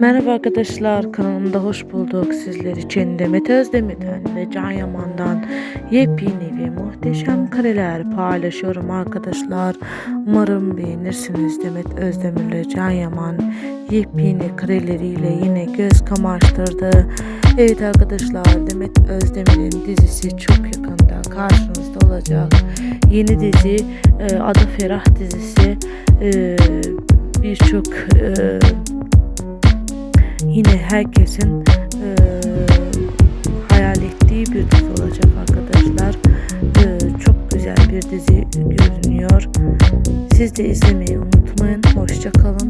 Merhaba arkadaşlar kanalımda hoş bulduk sizler için Demet Özdemir'den ve Can Yaman'dan yepyeni ve muhteşem kareler paylaşıyorum arkadaşlar. Umarım beğenirsiniz Demet Özdemir ile Can Yaman yepyeni kareleriyle yine göz kamaştırdı. Evet arkadaşlar Demet Özdemir'in dizisi çok yakında karşınızda olacak. Yeni dizi e, adı Ferah dizisi e, birçok e, yine herkesin e, hayal ettiği bir dizi olacak arkadaşlar. E, çok güzel bir dizi görünüyor. Siz de izlemeyi unutmayın. Hoşça kalın.